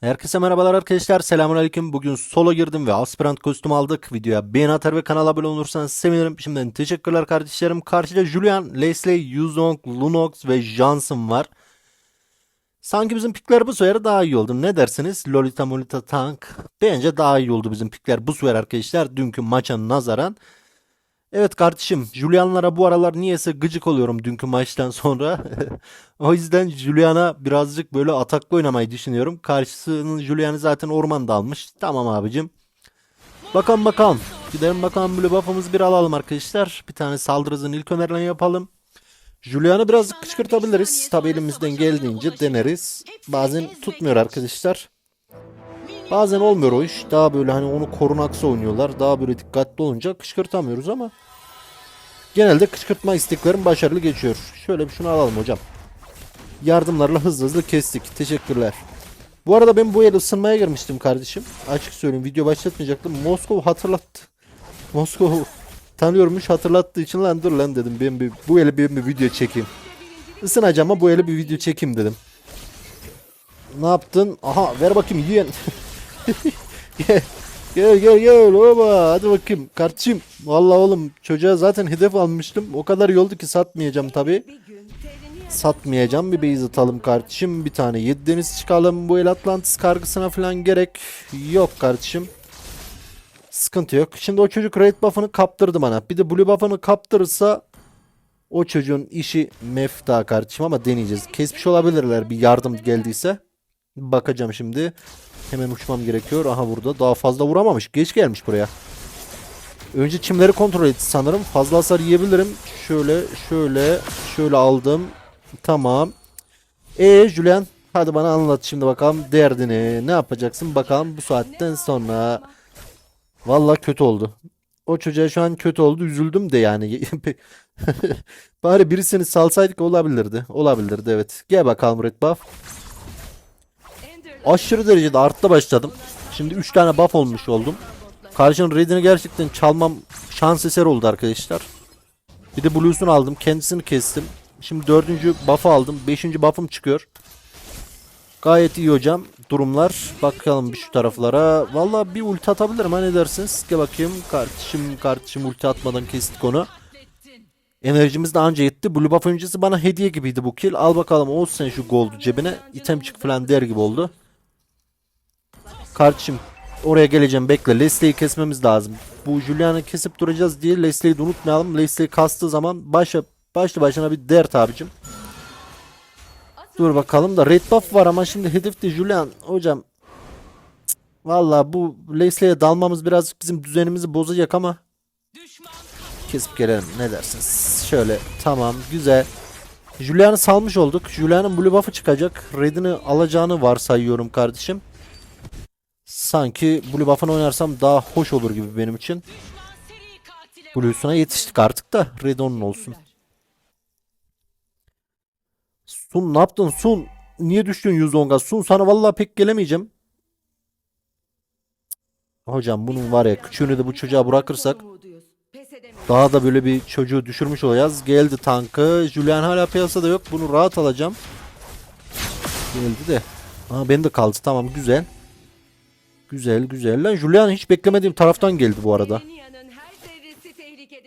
Herkese merhabalar arkadaşlar. Selamünaleyküm. Bugün solo girdim ve aspirant kostüm aldık. Videoya beğeni atar ve kanala abone olursanız sevinirim. Şimdiden teşekkürler kardeşlerim. Karşıda Julian, Leslie, Yuzong, Lunox ve Johnson var. Sanki bizim pikler bu sefer daha iyi oldu. Ne dersiniz? Lolita Molita Tank. Bence daha iyi oldu bizim pikler bu sefer arkadaşlar. Dünkü maça nazaran. Evet kardeşim Julian'lara bu aralar niyeyse gıcık oluyorum dünkü maçtan sonra. o yüzden Julian'a birazcık böyle ataklı oynamayı düşünüyorum. Karşısının Julian'ı zaten ormanda almış. Tamam abicim. Bakalım bakalım. Gidelim bakalım böyle buff'ımızı bir alalım arkadaşlar. Bir tane saldırı hızını ilk önerilen yapalım. Julian'ı biraz kışkırtabiliriz. Tabi elimizden geldiğince deneriz. Bazen tutmuyor arkadaşlar. Bazen olmuyor o iş. Daha böyle hani onu korunaksı oynuyorlar. Daha böyle dikkatli olunca kışkırtamıyoruz ama genelde kışkırtma isteklerim başarılı geçiyor. Şöyle bir şunu alalım hocam. Yardımlarla hızlı hızlı kestik. Teşekkürler. Bu arada ben bu el ısınmaya girmiştim kardeşim. Açık söyleyeyim video başlatmayacaktım. Moskova hatırlattı. Moskova tanıyormuş hatırlattığı için lan dur lan dedim. Ben bir, bu eli bir, bir video çekeyim. Isınacağım ama bu eli bir video çekeyim dedim. Ne yaptın? Aha ver bakayım yiyen. gel gel gel gel baba hadi bakayım kardeşim. Vallahi oğlum çocuğa zaten hedef almıştım. O kadar yoldu ki satmayacağım tabi. Satmayacağım bir base atalım kardeşim. Bir tane 7 deniz çıkalım. Bu el Atlantis kargısına falan gerek yok kardeşim. Sıkıntı yok. Şimdi o çocuk raid buff'ını kaptırdı bana. Bir de blue buff'ını kaptırırsa o çocuğun işi mefta kardeşim ama deneyeceğiz. Kesmiş olabilirler bir yardım geldiyse. Bakacağım şimdi. Hemen uçmam gerekiyor. Aha burada. Daha fazla vuramamış. Geç gelmiş buraya. Önce çimleri kontrol etti sanırım. Fazla hasar yiyebilirim. Şöyle şöyle şöyle aldım. Tamam. E Julian hadi bana anlat şimdi bakalım derdini. Ne yapacaksın bakalım bu saatten sonra. Vallahi kötü oldu. O çocuğa şu an kötü oldu. Üzüldüm de yani. Bari birisini salsaydık olabilirdi. Olabilirdi evet. Gel bakalım Red Buff. Aşırı derecede artta başladım. Şimdi 3 tane buff olmuş oldum. Karşının raidini gerçekten çalmam şans eseri oldu arkadaşlar. Bir de Blues'unu aldım. Kendisini kestim. Şimdi dördüncü buff'ı aldım. Beşinci buff'ım çıkıyor. Gayet iyi hocam. Durumlar. Bakalım bir şu taraflara. Vallahi bir ulti atabilirim. Ha ne dersiniz? Gel bakayım. Kardeşim kardeşim ulti atmadan kestik onu. Enerjimiz de anca yetti. Blue buff öncesi bana hediye gibiydi bu kill. Al bakalım olsun şu gold cebine. İtemcik falan der gibi oldu. Kardeşim oraya geleceğim bekle. Leslie'yi kesmemiz lazım. Bu Julian'ı kesip duracağız diye Leslie'yi de unutmayalım. Leslie kastığı zaman başa, başlı başına bir dert abicim. Dur bakalım da red buff var ama şimdi hedef de Julian. Hocam cık, Vallahi bu Leslie'ye dalmamız birazcık bizim düzenimizi bozacak ama kesip gelelim ne dersiniz? Şöyle tamam güzel. Julian'ı salmış olduk. Julian'ın blue buff'ı çıkacak. Red'ini alacağını varsayıyorum kardeşim. Sanki blue buff'ını oynarsam daha hoş olur gibi benim için. Blue'suna yetiştik artık da Red onun olsun. Sun ne yaptın Sun? Niye düştün Yuzong'a? Sun sana vallahi pek gelemeyeceğim. Hocam bunun var ya küçüğünü de bu çocuğa bırakırsak daha da böyle bir çocuğu düşürmüş olacağız. Geldi tankı. Julian hala piyasada yok. Bunu rahat alacağım. Geldi de. Aa ben de kaldı. Tamam güzel. Güzel güzel. Lan Julian hiç beklemediğim taraftan geldi bu arada.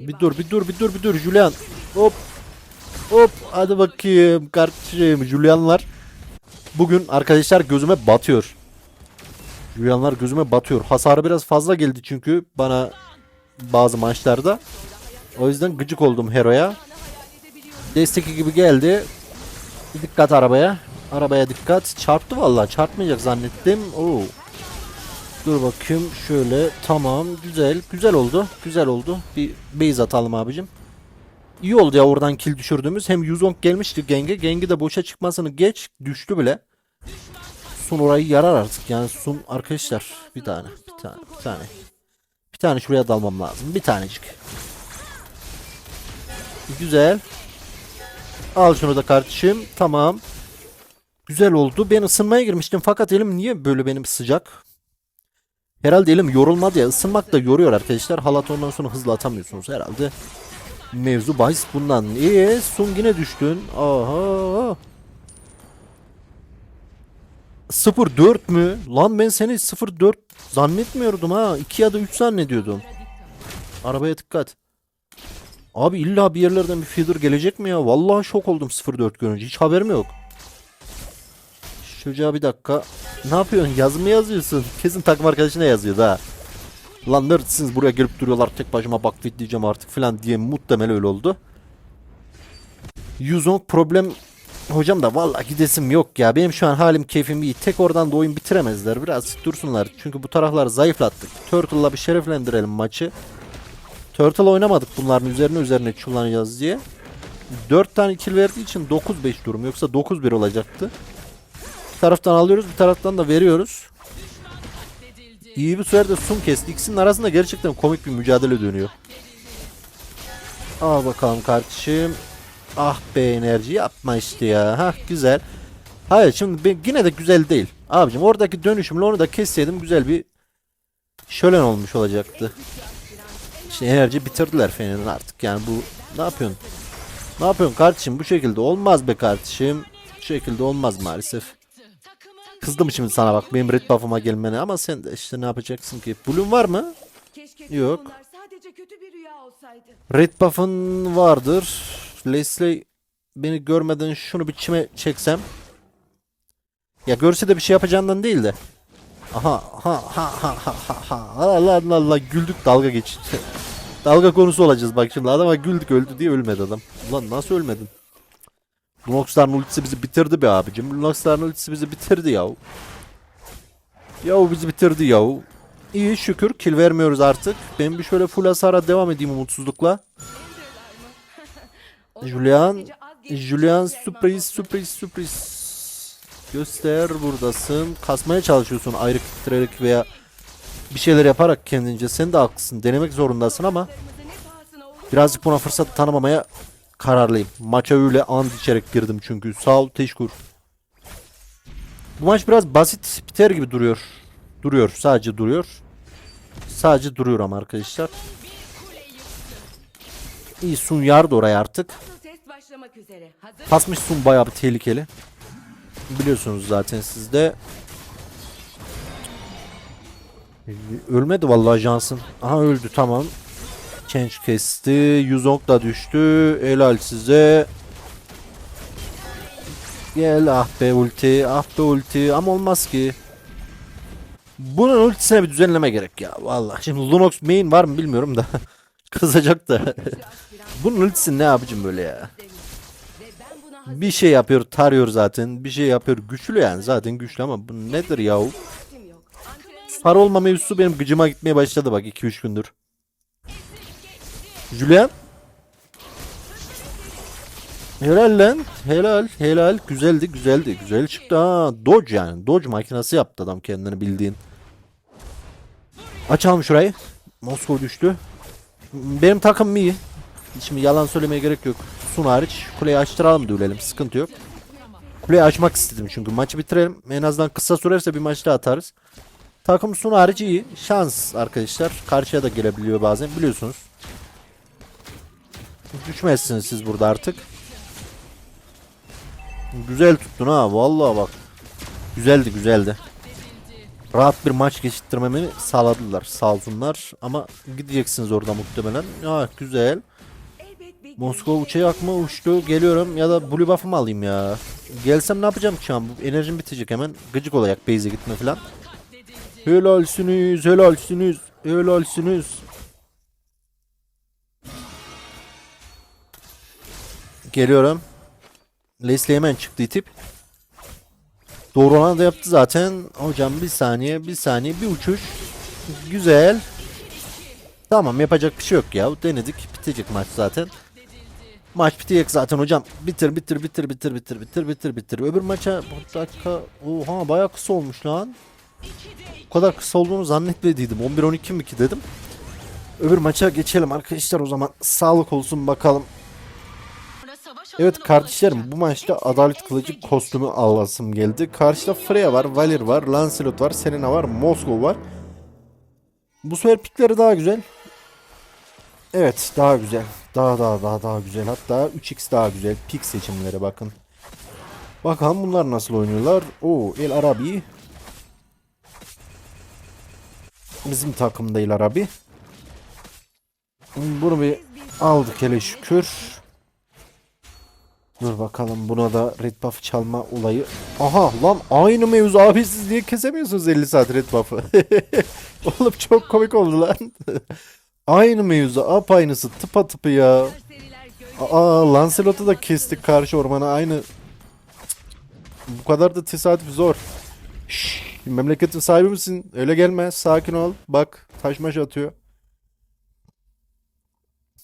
Bir dur bir dur bir dur bir dur Julian. Hop. Hop hadi bakayım kardeşim Julianlar. Bugün arkadaşlar gözüme batıyor. Julianlar gözüme batıyor. Hasarı biraz fazla geldi çünkü bana bazı maçlarda. O yüzden gıcık oldum Hero'ya. Destek gibi geldi. Dikkat arabaya. Arabaya dikkat. Çarptı vallahi. Çarpmayacak zannettim. Oo. Dur bakayım şöyle. Tamam. Güzel. Güzel oldu. Güzel oldu. Bir base atalım abicim. İyi oldu ya oradan kill düşürdüğümüz. Hem Yuzong gelmişti Genge. Gengi de boşa çıkmasını geç. Düştü bile. Sun orayı yarar artık. Yani Sun arkadaşlar. Bir tane. Bir tane. Bir tane. Bir tane şuraya dalmam lazım. Bir tanecik. Güzel. Al şunu da kardeşim. Tamam. Güzel oldu. Ben ısınmaya girmiştim fakat elim niye böyle benim sıcak? Herhalde elim yorulmadı ya. Isınmak da yoruyor arkadaşlar. Halat ondan sonra hızlı atamıyorsunuz herhalde. Mevzu bahis bundan. İyi. Sun yine düştün. Aha. 0-4 mü? Lan ben seni 0-4 zannetmiyordum ha. 2 ya da 3 zannediyordum. Arabaya dikkat. Abi illa bir yerlerden bir feeder gelecek mi ya? Vallahi şok oldum 0-4 görünce. Hiç haberim yok. Çocuğa bir dakika. Ne yapıyorsun? Yazı mı yazıyorsun? Kesin takım arkadaşına yazıyor da. Lan neredesiniz buraya gelip duruyorlar tek başıma bak diyeceğim artık falan diye muhtemelen öyle oldu. Yuzong problem hocam da vallahi gidesim yok ya. Benim şu an halim keyfim iyi. Tek oradan da oyun bitiremezler. Biraz dursunlar. Çünkü bu tarafları zayıflattık. Turtle'la bir şereflendirelim maçı. Turtle oynamadık bunların üzerine üzerine kullanacağız diye. 4 tane kill verdiği için 9-5 durum. Yoksa 9-1 olacaktı. Taraftan alıyoruz bir taraftan da veriyoruz. İyi bir sürede Sun kesti. İkisinin arasında gerçekten komik bir mücadele dönüyor. Al bakalım kardeşim. Ah be enerji yapma işte ya. Hah güzel. Hayır şimdi yine de güzel değil. Abicim oradaki dönüşümle onu da kesseydim güzel bir şölen olmuş olacaktı. İşte enerji bitirdiler Fener'in artık yani bu ne yapıyorsun? Ne yapıyorsun kardeşim bu şekilde olmaz be kardeşim. Bu şekilde olmaz maalesef. Kızdım şimdi sana bak benim red buff'ıma gelmene ama sen de işte ne yapacaksın ki? Bloom var mı? Keşke Yok. Bunlar sadece kötü bir rüya olsaydı. Red buff'ın vardır. Leslie beni görmeden şunu bir çime çeksem. Ya görse de bir şey yapacağından değil de. Aha ha ha ha ha ha ha. Allah Allah Allah güldük dalga geç. dalga konusu olacağız bak şimdi adama güldük öldü diye ölmedi adam. Ulan nasıl ölmedin? Lunox'ların ultisi bizi bitirdi be abicim. Lunox'ların ultisi bizi bitirdi yahu. Yahu bizi bitirdi yahu. İyi şükür kill vermiyoruz artık. Ben bir şöyle full hasara devam edeyim umutsuzlukla. Julian, Julian sürpriz sürpriz sürpriz. Göster buradasın. Kasmaya çalışıyorsun ayrı titrerek veya bir şeyler yaparak kendince. Sen de haklısın. Denemek zorundasın ama birazcık buna fırsat tanımamaya kararlıyım. Maça öyle and içerek girdim çünkü. Sağ ol teşekkür. Bu maç biraz basit biter gibi duruyor. Duruyor. Sadece duruyor. Sadece duruyor ama arkadaşlar. İyi Sun yardı oraya artık. Pasmış Sun bayağı bir tehlikeli. Biliyorsunuz zaten siz de. Ölmedi vallahi Johnson. Aha öldü tamam. Change kesti. Yuzong da düştü. Helal size. Gel ah be ulti. Ah be ulti. Ama olmaz ki. Bunun ultisine bir düzenleme gerek ya. Vallahi. Şimdi Lunox main var mı bilmiyorum da. Kızacak da. Bunun ultisi ne yapacağım böyle ya. Bir şey yapıyor, tarıyor zaten. Bir şey yapıyor. Güçlü yani zaten güçlü ama bu nedir yahu? Sarı olma mevzusu benim gıcıma gitmeye başladı bak 2-3 gündür. Julian? Helal lan. Helal. Helal. Güzeldi. Güzeldi. Güzel çıktı. Ha, Dodge yani. Dodge makinesi yaptı adam kendini bildiğin. Açalım şurayı. Moskova düştü. Benim takım iyi. Şimdi yalan söylemeye gerek yok. Sun hariç. Kuleyi açtıralım düğülelim. Sıkıntı yok. Kuleyi açmak istedim çünkü. Maçı bitirelim. En azından kısa sürerse bir maç daha atarız. Takım Sun hariç iyi. Şans arkadaşlar. Karşıya da gelebiliyor bazen. Biliyorsunuz. Düşmezsiniz siz burada artık. Güzel tuttun ha. Vallahi bak. Güzeldi güzeldi. Rahat bir maç geçirttirmemi sağladılar. Sağ olsunlar. Ama gideceksiniz orada muhtemelen. Ya güzel. Moskova uçacak mı? Uçtu. Geliyorum. Ya da Blue Buff'ımı alayım ya. Gelsem ne yapacağım ki şu an? Enerjim bitecek hemen. Gıcık olacak base'e gitme falan. Helalsiniz. Helalsiniz. Helalsiniz. Geliyorum. Leslie hemen çıktı itip. Doğru olan da yaptı zaten. Hocam bir saniye, bir saniye, bir uçuş. Güzel. Tamam yapacak bir şey yok ya. Denedik. Bitecek maç zaten. Maç bitecek zaten hocam. Bitir bitir bitir bitir bitir bitir bitir bitir. Öbür maça bu dakika oha bayağı kısa olmuş lan. Bu kadar kısa olduğunu zannetmediydim. 11-12 mi ki dedim. Öbür maça geçelim arkadaşlar o zaman. Sağlık olsun bakalım. Evet kardeşlerim bu maçta Adalet Kılıcı kostümü alasım geldi. Karşıda Freya var, Valir var, Lancelot var, Selena var, Moskova var. Bu sefer pikleri daha güzel. Evet daha güzel. Daha daha daha daha güzel. Hatta 3x daha güzel. Pik seçimleri bakın. Bakalım bunlar nasıl oynuyorlar. Oo El Arabi. Bizim takımda El Arabi. Bunu bir aldık hele şükür. Dur bakalım buna da red buff çalma olayı. Aha lan aynı mevzu abi siz niye kesemiyorsunuz 50 saat red buff'ı? Oğlum çok komik oldu lan. aynı mevzu apaynısı tıpa tıpı ya. Aa Lancelot'u da kestik karşı ormana aynı. Bu kadar da tesadüf zor. Şşş, memleketin sahibi misin? Öyle gelme. Sakin ol. Bak taş maş atıyor.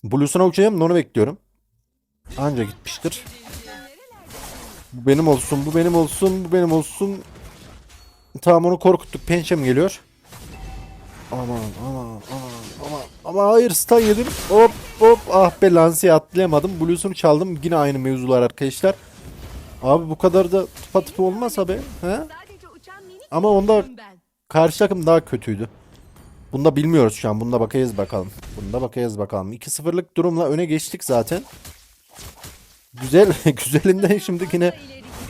Blues'una da onu bekliyorum. Anca gitmiştir. Bu benim olsun, bu benim olsun, bu benim olsun. Tamam onu korkuttuk. Pençem geliyor. Aman aman aman aman. Ama hayır stun yedim. Hop hop ah be Lance'ye atlayamadım. Blues'unu çaldım. Yine aynı mevzular arkadaşlar. Abi bu kadar da tıpa tıpa olmaz abi. He? Ama onda karşı takım daha kötüydü. Bunda bilmiyoruz şu an. Bunda bakayız bakalım. Bunda bakayız bakalım. 2-0'lık durumla öne geçtik zaten. Güzel. Güzelinden şimdi yine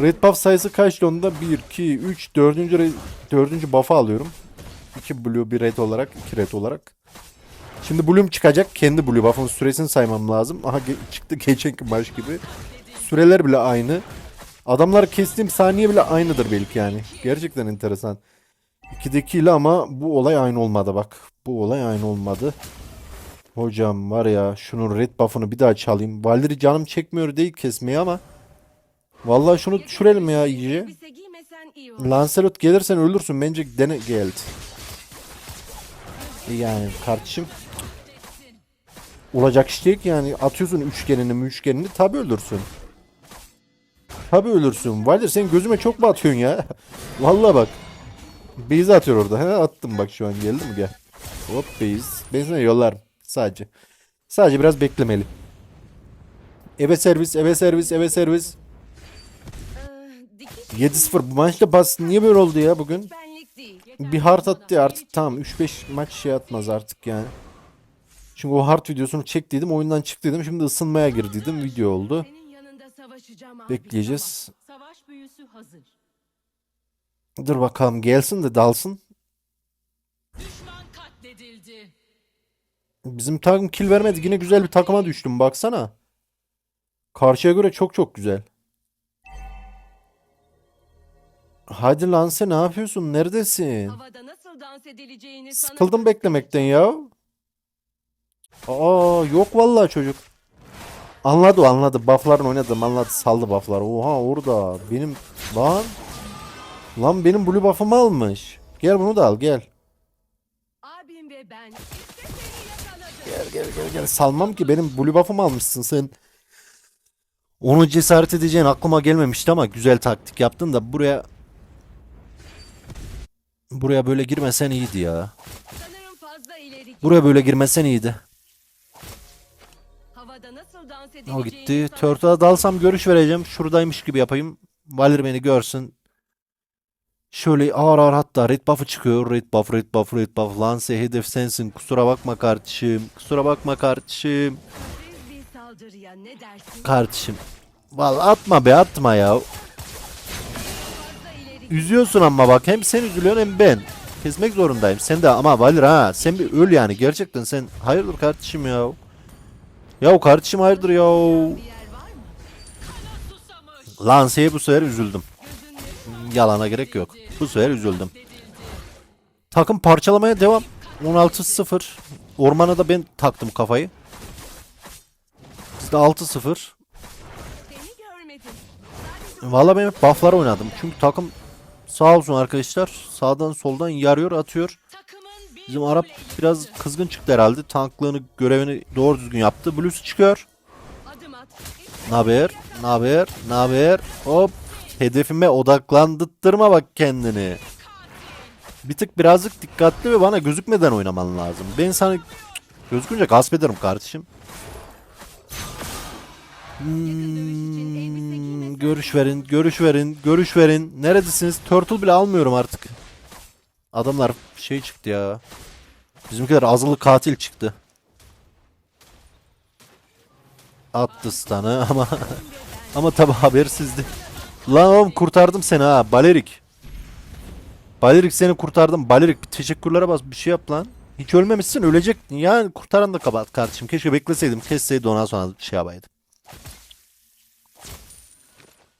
red buff sayısı kaçtı onda? 1, 2, 3, 4. re- 4. buff'ı alıyorum. 2 blue, 1 red olarak, 2 red olarak. Şimdi blue'um çıkacak. Kendi blue buff'ın süresini saymam lazım. Aha ge- çıktı geçenki maç gibi. Süreler bile aynı. Adamlar kestiğim saniye bile aynıdır belki yani. Gerçekten enteresan. 2'deki ile ama bu olay aynı olmadı bak. Bu olay aynı olmadı. Hocam var ya şunun red buff'ını bir daha çalayım. Valeri canım çekmiyor değil kesmeye ama. Vallahi şunu düşürelim ya iyice. Lancelot gelirsen ölürsün. Bence dene geldi. Yani kardeşim. Olacak iş değil ki yani. Atıyorsun üçgenini üçgenini tabi ölürsün. Tabi ölürsün. Valer sen gözüme çok mu atıyorsun ya? Vallahi bak. Beyzi atıyor orada. He, attım bak şu an geldi mi gel. Hop Beyz. Ben sana yollarım. Sadece. Sadece biraz beklemeli. Eve servis, eve servis, eve servis. Ee, dikiş 7-0 bu maçta bas niye böyle oldu ya bugün? Bir hard attı artık tamam 3-5 maç şey atmaz artık yani. Çünkü o hard videosunu çektiydim oyundan çıktıydım şimdi ısınmaya girdiydim video oldu. Bekleyeceğiz. Dur bakalım gelsin de dalsın. Düşman katledildi. Bizim takım kill vermedi yine güzel bir takıma düştüm baksana. Karşıya göre çok çok güzel. Hadi lan sen ne yapıyorsun? Neredesin? Havada nasıl dans edileceğini sana Sıkıldım beklemekten ya. Aa yok vallahi çocuk. Anladı o anladı. Buff'larını oynadım anladı. Saldı buff'ları. Oha orada. Benim lan. Lan benim blue buff'ımı almış. Gel bunu da al gel. Abim ve ben işte seni yakaladım. Gel gel. Salmam ki benim blue buff'ımı almışsın sen. Onu cesaret edeceğin aklıma gelmemişti ama güzel taktik yaptın da buraya buraya böyle girmesen iyiydi ya. Buraya böyle girmesen iyiydi. O gitti. Turtle'a dalsam görüş vereceğim. Şuradaymış gibi yapayım. Valir beni görsün. Şöyle ağır ağır hatta red buff'ı çıkıyor. Red buff, red buff, red buff. Lance hedef sensin. Kusura bakma kardeşim. Kusura bakma kardeşim. Kardeşim. Vallahi atma be atma ya. Üzüyorsun ama bak hem sen üzülüyorsun hem ben. Kesmek zorundayım. Sen de ama Valir ha. Sen bir öl yani. Gerçekten sen hayırdır kardeşim ya. Ya kardeşim hayırdır ya. Lance'ye bu sefer üzüldüm. Yalana gerek yok. Bu sefer üzüldüm. Takım parçalamaya devam. 16-0. Ormana da ben taktım kafayı. Sizde 6-0. Seni görmedim. Valla ben hep oynadım. Çünkü takım sağ olsun arkadaşlar. Sağdan soldan yarıyor atıyor. Bizim Arap biraz kızgın çıktı herhalde. Tanklığını görevini doğru düzgün yaptı. Blues çıkıyor. Naber? Naber? Naber? Hop. Hedefime odaklandırtma bak kendini. Bir tık birazcık dikkatli ve bana gözükmeden oynaman lazım. Ben sana gözükünce gasp ederim kardeşim. Hmm, görüş verin, görüş verin, görüş verin. Neredesiniz? Turtle bile almıyorum artık. Adamlar şey çıktı ya. Bizimkiler azılı katil çıktı. Attı stun'ı ama ama tabi habersizdi. Lan oğlum kurtardım seni ha Balerik. Balerik seni kurtardım. Balerik bir teşekkürlere bas bir şey yap lan. Hiç ölmemişsin ölecektin ya. Kurtaran da kabahat kardeşim. Keşke bekleseydim. Kesseydi ondan sonra şey yapaydım.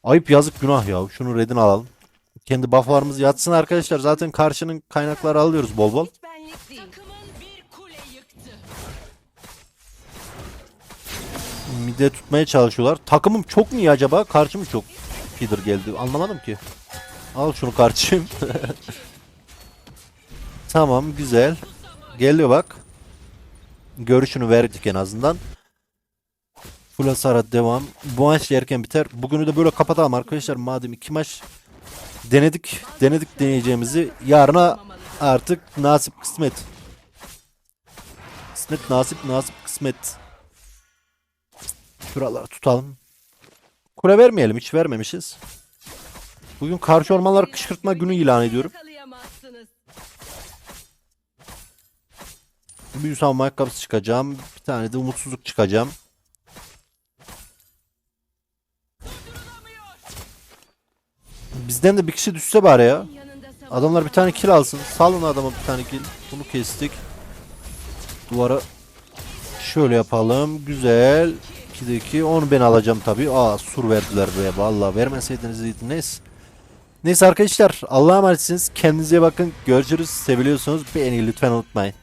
Ayıp yazık günah ya. Şunu redini alalım. Kendi bufflarımız yatsın arkadaşlar. Zaten karşının kaynakları alıyoruz bol bol. Mide tutmaya çalışıyorlar. Takımım çok mu iyi acaba? Karşı mı çok feeder geldi? Anlamadım ki. Al şunu kardeşim. tamam güzel. Geliyor bak. Görüşünü verdik en azından. Full hasara devam. Bu maç erken biter. Bugünü de böyle kapatalım arkadaşlar. Madem iki maç denedik. Denedik deneyeceğimizi. Yarına artık nasip kısmet. Kısmet nasip nasip kısmet. Şuraları tutalım. Kule vermeyelim. Hiç vermemişiz. Bugün karşı ormanlar kışkırtma günü ilan ediyorum. Bir savunma ayakkabısı çıkacağım. Bir tane de umutsuzluk çıkacağım. Bizden de bir kişi düşse bari ya. Adamlar bir tane kill alsın. Salın adama bir tane kill. Bunu kestik. Duvara şöyle yapalım. Güzel. 2'de 2. Onu ben alacağım tabii. Aa sur verdiler be. Vallahi vermeseydiniz iyiydi. Neyse. Arkadaşlar. Allah'a emanetsiniz. Kendinize bakın. Görüşürüz. Seviliyorsunuz. Beğeni lütfen unutmayın.